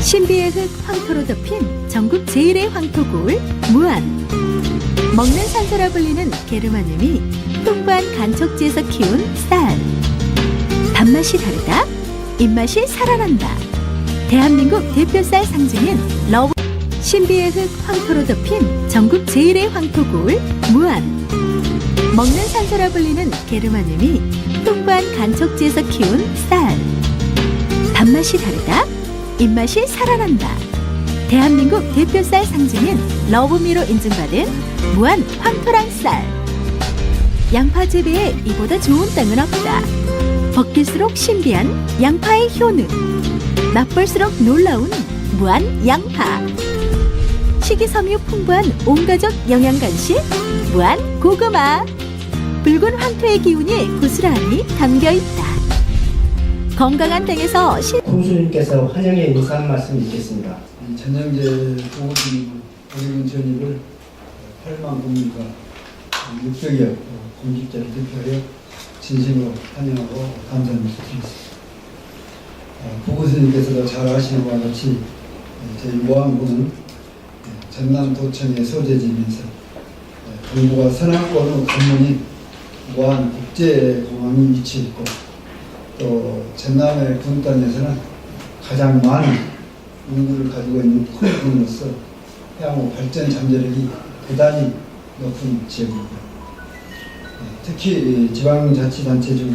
신비의 흙 황토로 덮인 전국 제일의 황토골 무안. 먹는 산소라 불리는 게르마늄이 풍부한 간척지에서 키운 쌀. 단맛이 다르다 입맛이 살아난다. 대한민국 대표 쌀 상징인 러브. 신비의 흙 황토로 덮인 전국 제일의 황토골 무안. 먹는 산소라 불리는 게르마늄이 풍부한 간척지에서 키운 쌀. 단맛이 다르다 입맛이 살아난다. 대한민국 대표 쌀 상징인 러브미로 인증받은 무한 황토랑 쌀. 양파 재배에 이보다 좋은 땅은 없다. 벗길수록 신비한 양파의 효능. 맛볼수록 놀라운 무한 양파. 식이섬유 풍부한 온가족 영양 간식 무한 고구마. 붉은 황토의 기운이 고스란히 담겨 있다. 건강한 땅에서 신 군수님께서 환영의 인사 한 말씀 있겠습니다. 이 전영재 보호주님 오리군 전입을 8만 국민과 600여 공직자를 대표하여 진심으로 환영하고 감사 말씀드리겠습니다. 어, 보고스님께서도 잘 아시는 바와 같이 어, 저희 모항군은 전남도청의 소재지면서 어, 정부가 선악권의 관문인 모안 국제공항이 위치해 있고 또 전남의 군단에서는 가장 많은 인구를 가지고 있는 큰 군으로서 향후 발전 잠재력이 대단히 높은 지역입니다. 예, 특히 지방자치단체 중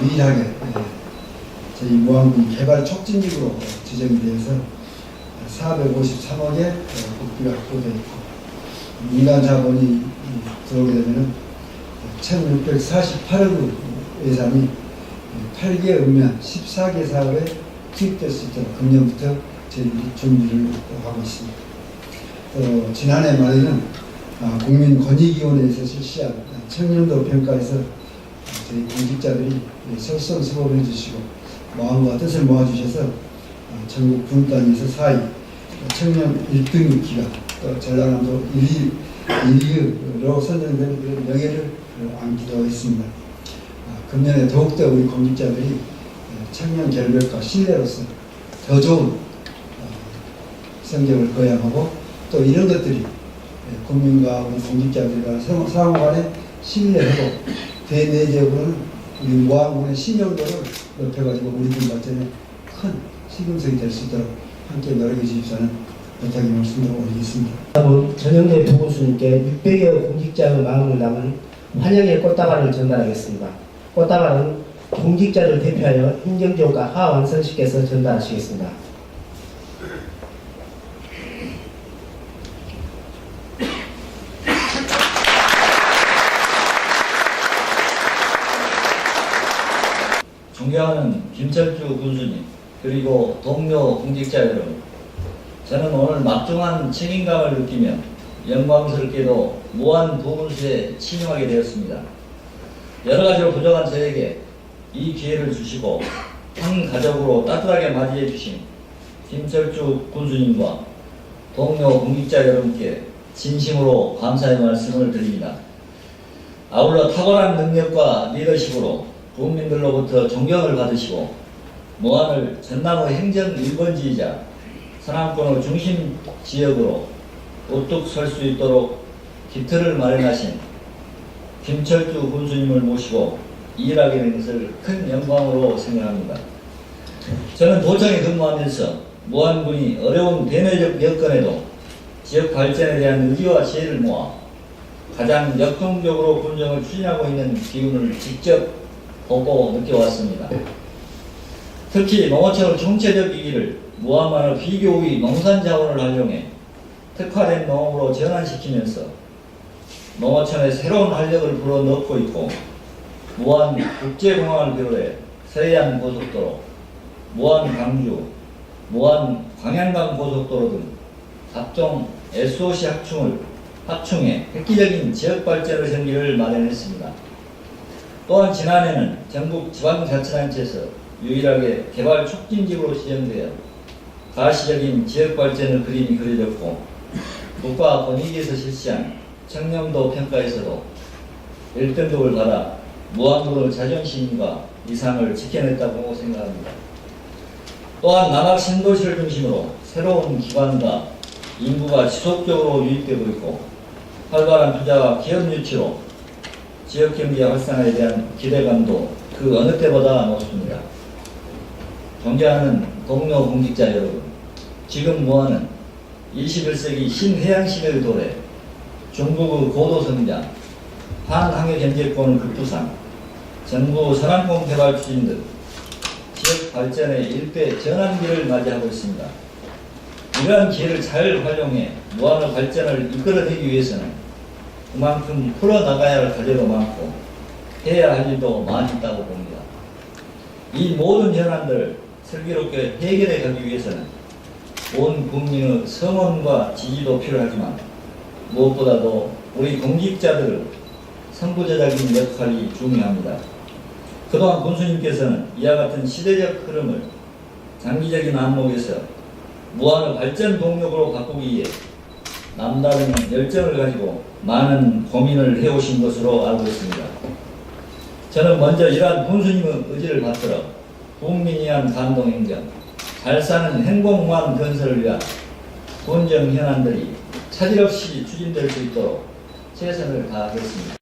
유일하게 예, 저희 무안군 개발 촉진지구로 지정이 되어서 453억의 국비가 확보되어 있고 민간 자본이 들어오게 되면 1648억 예산이 8개 읍면 14개 사업에 투입될 수 있도록 금년부터 저희들이 준비를 하고 있습니다. 또 지난해 말에는 아, 국민권익위원회에서 실시한 청년도 평가에서 저희 공직자들이 솔선수범해 주시고 마음과 뜻을 모아주셔서 아, 전국 분단에서 4위 청년 1등 기가 또 전라남도 1위, 1위로 선정된 그 명예를 안기도 했습니다. 아, 금년에 더욱더 우리 공직자들이 예, 청년 결벽과 신뢰로서 더 좋은 어, 성적을 거양하고 또 이런 것들이 예, 국민과 우리 공직자들과 상- 상호 간에 신뢰하고 대내적으로는 우리 모항군의 신용도를 높여가지고 우리들 발전에 큰 시금석이 될 수 있도록 함께 노력해 주십사는 부탁의 말씀을 올리겠습니다. 전영대 부군수님께 600여 공직자의 마음을 담은 환영의 꽃다발을 전달하겠습니다. 꽃다발은 공직자를 대표하여 행정지원과 하완선 씨께서 전달하시겠습니다. 존경하는 김철주 군수님 그리고 동료 공직자 여러분 저는 오늘 막중한 책임감을 느끼며 영광스럽게도 무한 부군수에 침임하게 되었습니다. 여러 가지로 부족한 저에게 이 기회를 주시고 한 가족으로 따뜻하게 맞이해 주신 김철주 군수님과 동료 공직자 여러분께 진심으로 감사의 말씀을 드립니다. 아울러 탁월한 능력과 리더십으로 국민들로부터 존경을 받으시고 무안을 전남의 행정 1번지이자 서남권의 중심 지역으로 우뚝 설 수 있도록 기틀을 마련하신 김철주 군수님을 모시고 일하게 된 것을 큰 영광으로 생각합니다. 저는 도청에 근무하면서 무안군이 어려운 대내적 여건에도 지역 발전에 대한 의지와 지혜를 모아 가장 역동적으로 군정을 추진하고 있는 기운을 직접 보고 느껴왔습니다. 특히 농어촌의 총체적 위기를 무한만의 비교의 농산 자원을 활용해 특화된 농업으로 전환시키면서 농어촌에 새로운 활력을 불어넣고 있고 무한 국제공항을 비롯해 서해안 고속도로, 무한 강주, 무한 광양강 고속도로 등 각종 SOC 합충을 합충해 획기적인 지역 발전의 전기를 마련했습니다. 또한 지난해는 전국 지방자치단체에서 유일하게 개발 촉진지구로 지정되어 가시적인 지역 발전의 그림이 그려졌고 국가 권익위에서 실시한 청렴도 평가에서도 1등급을 받아 무한도의 자존심과 이상을 지켜냈다고 생각합니다. 또한 남학 신도시를 중심으로 새로운 기관과 인구가 지속적으로 유입되고 있고 활발한 투자와 기업 유치로 지역 경제 활성화에 대한 기대감도 그 어느 때보다 높습니다. 존경하는 동료 공직자 여러분, 지금 무한은 21세기 신해양시대의 도래, 중국의 고도성장, 한항해 경제권의 급부상, 정부 산업공 개발 추진 등 지역 발전의 일대 전환기를 맞이하고 있습니다. 이러한 기회를 잘 활용해 무한의 발전을 이끌어내기 위해서는 그만큼 풀어나가야 할 과제도 많고 해야 할 일도 많이 있다고 봅니다. 이 모든 현안들을 슬기롭게 해결해 가기 위해서는 온 국민의 성원과 지지도 필요하지만 무엇보다도 우리 공직자들의 선구자적인 역할이 중요합니다. 그동안 군수님께서는 이와 같은 시대적 흐름을 장기적인 안목에서 무한의 발전 동력으로 바꾸기 위해 남다른 열정을 가지고 많은 고민을 해오신 것으로 알고 있습니다. 저는 먼저 이러한 군수님의 의지를 받들어 국민이 위한 감동행정, 잘 사는 행복무한 건설을 위한 본정 현안들이 차질 없이 추진될 수 있도록 최선을 다하겠습니다.